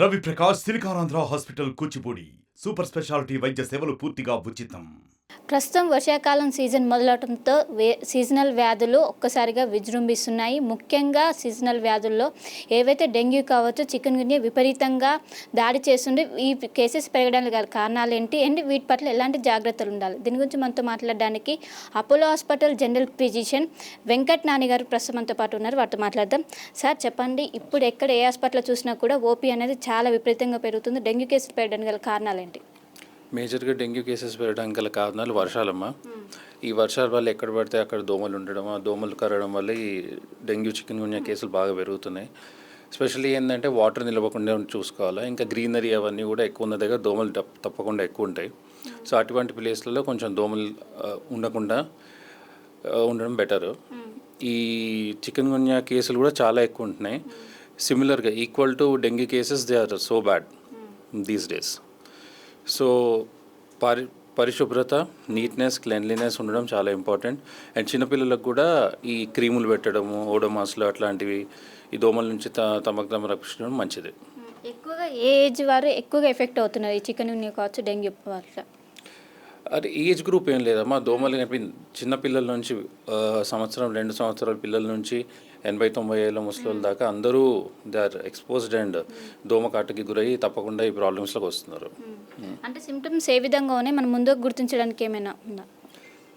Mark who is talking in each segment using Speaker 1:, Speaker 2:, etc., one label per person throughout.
Speaker 1: Ravi Prakash Siliconandhra hospital Kuchipudi super speciality వైద్య సేవలు పూర్తిగా ఉచితం.
Speaker 2: ప్రస్తుతం వర్షాకాలం సీజన్ మొదలవడంతో వే సీజనల్ వ్యాధులు ఒక్కసారిగా విజృంభిస్తున్నాయి. ముఖ్యంగా సీజనల్ వ్యాధుల్లో ఏవైతే డెంగ్యూ కావచ్చు చికెన్ గున్యా విపరీతంగా దాడి చేస్తుండే ఈ కేసెస్ పెరగడానికి గల కారణాలు ఏంటి? అండ్ వీటి పట్ల ఎలాంటి జాగ్రత్తలు ఉండాలి? దీని గురించి మనతో మాట్లాడడానికి Apollo hospital general physician Venkat Nani గారు ప్రస్తుతం మనతో పాటు ఉన్నారు. వారితో మాట్లాడదాం. సార్ చెప్పండి. ఇప్పుడు ఎక్కడ ఏ హాస్పిటల్ చూసినా కూడా ఓపీ అనేది చాలా విపరీతంగా పెరుగుతుంది. డెంగ్యూ కేసులు పెరగడానికి గల కారణాలు ఏంటి?
Speaker 3: మేజర్గా డెంగ్యూ కేసెస్ పెరగడానికి గల కారణాలు వర్షాలమ్మ. ఈ వర్షాల వల్ల ఎక్కడ పడితే అక్కడ దోమలు ఉండడం ఆ దోమలు కరగడం వల్ల ఈ డెంగ్యూ చికెన్ గున్యా కేసులు బాగా పెరుగుతున్నాయి. స్పెషల్లీ ఏంటంటే వాటర్ నిలవకుండా చూసుకోవాలి ఇంకా గ్రీనరీ అవన్నీ కూడా ఎక్కువ ఉన్న దగ్గర దోమలు తప్ప- తప్పకుండా ఎక్కువ ఉంటాయి. సో అటువంటి ప్లేస్లలో కొంచెం దోమలు ఉండకుండా ఉండడం బెటర్. ఈ చికెన్ గున్యా కేసులు కూడా చాలా ఎక్కువ ఉంటున్నాయి. సిమిలర్గా equal to dengue cases they are so bad these days so పరి పరిశుభ్రత నీట్నెస్ క్లెన్లీనెస్ ఉండడం చాలా ఇంపార్టెంట్ అండ్ చిన్నపిల్లలకు కూడా ఈ క్రీములు పెట్టడము ఓడోమాస్లు అట్లాంటివి ఈ దోమల నుంచి త తమకు తమ రక్షించడం మంచిది.
Speaker 2: ఎక్కువగా ఏ ఏజ్ వారు ఎక్కువగా ఎఫెక్ట్ అవుతున్నారు? ఈ చికెన్ కావచ్చు డెంగ్యూ వల్ల
Speaker 3: అది ఏజ్ గ్రూప్ ఏం లేదమ్మా. దోమలు కనిపి చిన్న పిల్లల నుంచి సంవత్సరం రెండు సంవత్సరాల పిల్లల నుంచి ఎనభై తొంభై ఏళ్ళ ముసలి దాకా అందరూ దే ఆర్ ఎక్స్పోజ్డ్ అండ్ దోమ కాటుకి గురయ్యి తప్పకుండా ఈ ప్రాబ్లమ్స్లోకి వస్తున్నారు.
Speaker 2: అంటే సిమ్టమ్స్ ఏ విధంగా ఉన్నాయి మనం ముందుకు గుర్తించడానికి ఏమైనా ఉందా?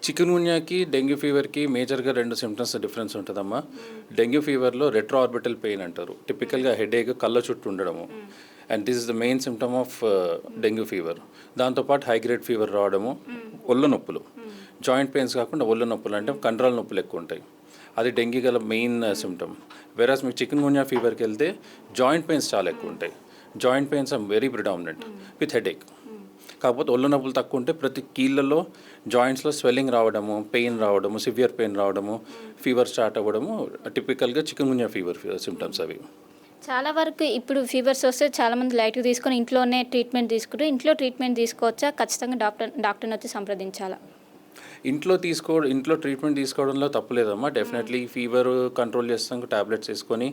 Speaker 3: చికెన్ గున్యాకి డెంగ్యూ ఫీవర్కి మేజర్గా రెండు సిమ్టమ్స్ డిఫరెన్స్ ఉంటుందమ్మా. డెంగ్యూ ఫీవర్లో రెట్రో ఆర్బిటల్ పెయిన్ అంటారు టిపికల్గా హెడేక్ కళ్ళ చుట్టూ ఉండడము. And this is the main symptom of dengue fever దాంతోపాటు హైగ్రేడ్ ఫీవర్ రావడము ఒళ్ళు నొప్పులు. జాయింట్ పెయిన్స్ కాకుండా ఒళ్ళు నొప్పులు అంటే కంట్రోల్ నొప్పులు ఎక్కువ ఉంటాయి. అది డెంగ్యూ గల మెయిన్ సిమ్టమ్ వెరాస్ మీకు చికెన్ గుంజా ఫీవర్కి వెళ్తే జాయింట్ పెయిన్స్ చాలా ఎక్కువ ఉంటాయి. Joint pains are very predominant with headache కాకపోతే ఒళ్ళు నొప్పులు తక్కువ ఉంటే ప్రతి కీళ్ళలో జాయింట్స్లో స్వెల్లింగ్ రావడము పెయిన్ రావడము సివియర్ పెయిన్ రావడము ఫీవర్ స్టార్ట్ అవ్వడము టిపికల్గా చికెన్ గుంజా ఫీవర్ సిమ్టమ్స్ అవి.
Speaker 2: చాలా వరకు ఇప్పుడు ఫీవర్స్ వస్తే చాలా మంది లైట్గా తీసుకొని ఇంట్లోనే ట్రీట్మెంట్ తీసుకుంటూ ఇంట్లో ట్రీట్మెంట్ తీసుకోవచ్చా? ఖచ్చితంగా డాక్టర్ డాక్టర్ని వచ్చి సంప్రదించాలా?
Speaker 3: ఇంట్లో తీసుకో ఇంట్లో ట్రీట్మెంట్ తీసుకోవడంలో తప్పులేదమ్మా డెఫినెట్లీ ఫీవర్ కంట్రోల్ చేస్తాం టాబ్లెట్స్ వేసుకొని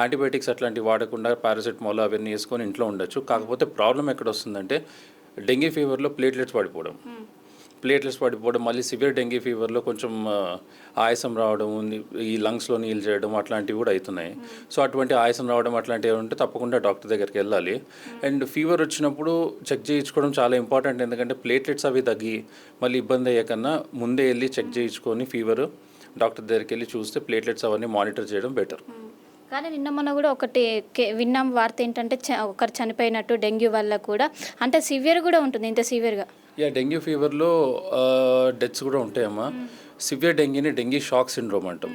Speaker 3: యాంటీబయాటిక్స్ అట్లాంటివి వాడకుండా పారాసెటమాల్ అవన్నీ వేసుకొని ఇంట్లో ఉండొచ్చు. కాకపోతే ప్రాబ్లం ఎక్కడ వస్తుందంటే డెంగీ ఫీవర్లో ప్లేట్లెట్స్ పడిపోవడం. ప్లేట్లెట్స్ పడిపోవడం మళ్ళీ సివియర్ డెంగీ ఫీవర్లో కొంచెం ఆయాసం రావడం ఈ లంగ్స్లో నీళ్ళు చేయడం అట్లాంటివి కూడా అవుతున్నాయి. సో అటువంటి ఆయాసం రావడం అట్లాంటివి ఉంటే తప్పకుండా డాక్టర్ దగ్గరికి వెళ్ళాలి. అండ్ ఫీవర్ వచ్చినప్పుడు చెక్ చేయించుకోవడం చాలా ఇంపార్టెంట్. ఎందుకంటే ప్లేట్లెట్స్ అవి తగ్గి మళ్ళీ ఇబ్బంది అయ్యాకన్నా ముందే వెళ్ళి చెక్ చేయించుకొని ఫీవర్ డాక్టర్ దగ్గరికి వెళ్ళి చూస్తే ప్లేట్లెట్స్ అవన్నీ మానిటర్ చేయడం బెటర్.
Speaker 2: కానీ నిన్న మొన్న కూడా ఒకటి విన్నాం వార్త ఏంటంటే ఒకరు చనిపోయినట్టు డెంగ్యూ వల్ల కూడా. అంటే సివియర్ కూడా ఉంటుంది ఇంత సివియర్గా.
Speaker 3: యా డెంగ్యూ ఫీవర్లో డెత్స్ కూడా ఉంటాయమ్మా. సివియర్ డెంగీని డెంగీ షాక్ సిండ్రోమ్ అంటాం.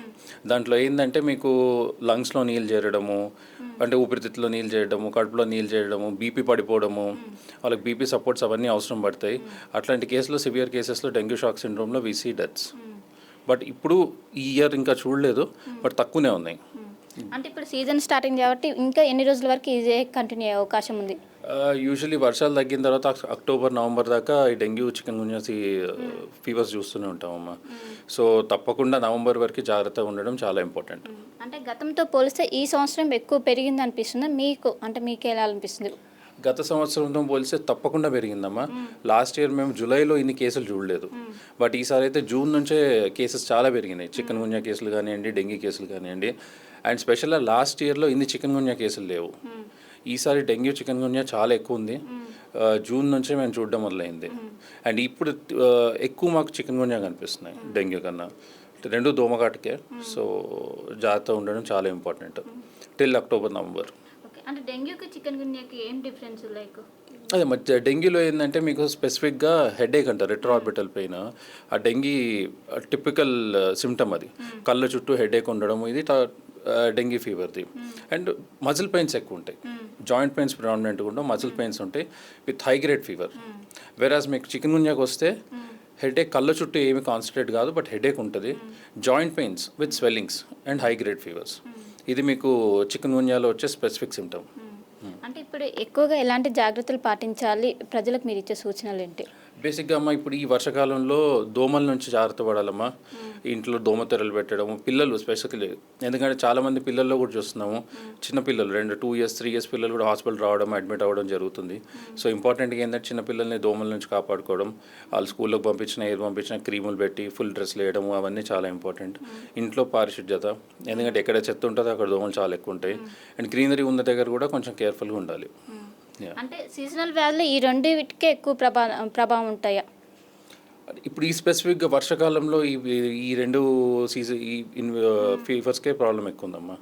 Speaker 3: దాంట్లో ఏంటంటే మీకు లంగ్స్లో నీళ్ళు చేరడము అంటే ఊపిరితిత్తులో నీళ్ళు చేయడము కడుపులో నీళ్ళు చేయడము బీపీ పడిపోవడము వాళ్ళకి బీపీ సపోర్ట్స్ అవన్నీ అవసరం పడతాయి. అట్లాంటి కేసులో సివియర్ కేసెస్లో డెంగ్యూ షాక్ సిండ్రోమ్లో వీసీ డెత్స్ బట్ ఇప్పుడు ఈ ఇయర్ ఇంకా చూడలేదు బట్ తక్కువనే ఉన్నాయి.
Speaker 2: అంటే ఇప్పుడు సీజన్ స్టార్టింగ్ కాబట్టి ఇంకా ఎన్ని రోజుల వరకు ఇదే కంటిన్యూ అయ్యే అవకాశం ఉంది?
Speaker 3: యూజువలీ వర్షాలు తగ్గిన తర్వాత అక్- అక్టోబర్ నవంబర్ దాకా ఈ డెంగ్యూ చికెన్ గున్యాసి ఫీవర్స్ చూస్తూనే ఉంటామమ్మా. సో తప్పకుండా నవంబర్ వరకు జాగ్రత్తగా ఉండడం చాలా ఇంపార్టెంట్
Speaker 2: అంటే గతంతో పోలిస్తే ఈ సంవత్సరం ఎక్కువ పెరిగింది అనిపిస్తుంది? మీకు అంటే మీకు ఎలా అనిపిస్తుంది?
Speaker 3: గత సంవత్సరంతో పోలిస్తే తప్పకుండా పెరిగిందమ్మా. లాస్ట్ ఇయర్ మేము జూలైలో ఇన్ని కేసులు చూడలేదు. బట్ ఈసారి అయితే జూన్ నుంచే కేసెస్ చాలా పెరిగినాయి. చికెన్ గున్యా కేసులు కానివ్వండి డెంగీ కేసులు కానివ్వండి. అండ్ స్పెషల్గా లాస్ట్ ఇయర్లో ఇన్ని చికెన్ గున్యా కేసులు లేవు. ఈసారి డెంగ్యూ చికెన్ గున్యా చాలా ఎక్కువ ఉంది. జూన్ నుంచే మేము చూడడం మొదలైంది. అండ్ ఇప్పుడు ఎక్కువ మాకు చికెన్ గున్యా కనిపిస్తున్నాయి డెంగ్యూ కన్నా. రెండు దోమకాటుకే. సో జాగ్రత్త ఉండడం చాలా important. Till October November
Speaker 2: okay. అంటే డెంగ్యూకి చికెన్ గున్యాకి ఏం డిఫరెన్స్ లైక్?
Speaker 3: అదే మధ్య డెంగ్యూలో ఏంటంటే మీకు స్పెసిఫిక్గా హెడేక్ అంటారు రెట్రోఆర్బిటల్ పెయిన్ ఆ డెంగీ టిపికల్ సిమ్టమ్ అది. కళ్ళ చుట్టూ హెడేక్ ఉండడం ఇది డెంగీ ఫీవర్ది అండ్ మజిల్ పెయిన్స్ ఎక్కువ ఉంటాయి జాయింట్ పెయిన్స్ ప్రిడామినెంట్గా ఉండవు మజిల్ పెయిన్స్ ఉంటాయి with high grade fever. Whereas మీకు చికెన్ గున్యాకి వస్తే హెడేక్ కళ్ళ చుట్టూ ఏమి కాన్సన్ట్రేట్ కాదు బట్ హెడేక్ ఉంటుంది. Joint pains with swellings and high grade fevers. ఇది మీకు చికెన్ గున్యాలో వచ్చే స్పెసిఫిక్ సిమ్టమ్
Speaker 2: అంటే ఇప్పుడు ఎక్కువగా ఎలాంటి జాగ్రత్తలు పాటించాలి? ప్రజలకు మీరు ఇచ్చే సూచనలు ఏంటి?
Speaker 3: బేసిక్గా అమ్మ ఇప్పుడు ఈ వర్షాకాలంలో దోమల నుంచి జాగ్రత్త పడాలమ్మా. ఇంట్లో దోమ తెరలు పెట్టడము పిల్లలు స్పెషల్లీ ఎందుకంటే చాలామంది పిల్లల్లో కూడా చూస్తున్నాము. చిన్న పిల్లలు రెండు టూ ఇయర్స్ త్రీ ఇయర్స్ పిల్లలు కూడా హాస్పిటల్ రావడం అడ్మిట్ అవ్వడం జరుగుతుంది. సో ఇంపార్టెంట్గా ఏంటంటే చిన్న పిల్లల్ని దోమల నుంచి కాపాడుకోవడం. వాళ్ళు స్కూల్లోకి పంపించిన ఏది పంపించిన క్రీములు పెట్టి ఫుల్ డ్రెస్ వేయడము అవన్నీ చాలా ఇంపార్టెంట్ ఇంట్లో పారిశుద్ధ్యత ఎందుకంటే ఎక్కడ చెత్త ఉంటుందో అక్కడ దోమలు చాలా ఎక్కువ ఉంటాయి. అండ్ గ్రీనరీ ఉన్న దగ్గర కూడా కొంచెం కేర్ఫుల్గా ఉండాలి.
Speaker 2: అంటే సీజనల్ వ్యాధులు ఈ రెండింటికే ఎక్కువ ప్రభా ప్రభావం ఉంటాయా?
Speaker 3: ఇప్పుడు ఈ స్పెసిఫిక్గా వర్షాకాలంలో ఈ ఈ రెండు సీజన్ ఈ ఫీవర్స్కే ప్రాబ్లం ఎక్కువ ఉందమ్మా.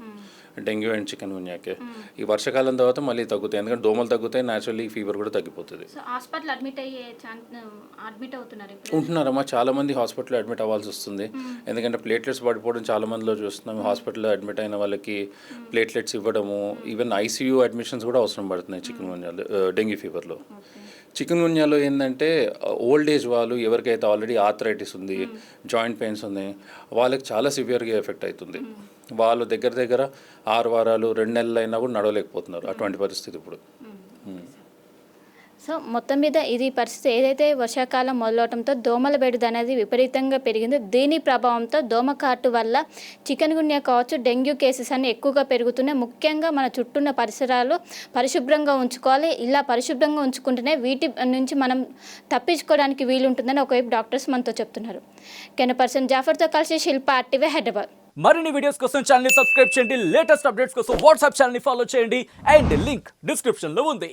Speaker 3: డెంగ్యూ అండ్ చికెన్ గున్యాకే. ఈ వర్షాకాలం తర్వాత మళ్ళీ తగ్గుతాయి. ఎందుకంటే దోమలు తగ్గుతాయి న్యాచురల్లీ ఫీవర్ కూడా తగ్గిపోతుంది.
Speaker 2: హాస్పిటల్ అడ్మిట్ అయ్యే అడ్మిట్ అవుతున్నారు
Speaker 3: ఉంటున్నారమ్మా. చాలా మంది హాస్పిటల్లో అడ్మిట్ అవ్వాల్సి వస్తుంది. ఎందుకంటే ప్లేట్లెట్స్ పడిపోవడం చాలా మందిలో చూస్తున్నాం. హాస్పిటల్లో అడ్మిట్ అయిన వాళ్ళకి ప్లేట్లెట్స్ ఇవ్వడము ఈవెన్ ఐసీయూ అడ్మిషన్స్ కూడా అవసరం పడుతున్నాయి చికెన్ గున్యాలో డెంగ్యూ ఫీవర్లో చికెన్ గున్యాలో ఏంటంటే ఓల్డ్ ఏజ్ వాళ్ళు ఎవరికైతే ఆల్రెడీ ఆథరైటిస్ ఉంది జాయింట్ పెయిన్స్ ఉన్నాయి వాళ్ళకి చాలా సివియర్గా ఎఫెక్ట్ అవుతుంది వాళ్ళు దగ్గర దగ్గర ఆరు వారాలు రెండు నెలలు అయినా కూడా నడవలేకపోతున్నారు అటువంటి పరిస్థితి ఇప్పుడు.
Speaker 2: సో మొత్తం మీద ఇది పరిస్థితి ఏదైతే వర్షాకాలం మొదలవటంతో దోమల బెడద అనేది విపరీతంగా పెరిగిందో దీని ప్రభావంతో దోమ కాటు వల్ల చికెన్ గున్యా కావచ్చు డెంగ్యూ కేసెస్ అన్ని ఎక్కువగా పెరుగుతున్నాయి. ముఖ్యంగా మన చుట్టూన్న పరిసరాలు పరిశుభ్రంగా ఉంచుకోవాలి. ఇలా పరిశుభ్రంగా ఉంచుకుంటేనే వీటి నుంచి మనం తప్పించుకోవడానికి వీలుంటుందని ఒకవైపు డాక్టర్స్ మనతో చెప్తున్నారు. కెన పర్సన్ జాఫర్తో కలిసి శిల్ప ఆర్టీవీ హైదరాబాద్.
Speaker 4: మరిన్ని వీడియోస్ కోసం ఛానల్ సబ్స్క్రైబ్ చేయండి. లేటెస్ట్ అప్డేట్స్ కోసం వాట్సాప్ ఛానల్ ఫాలో చేయండి. అండ్ లింక్ డిస్క్రిప్షన్లో ఉంది.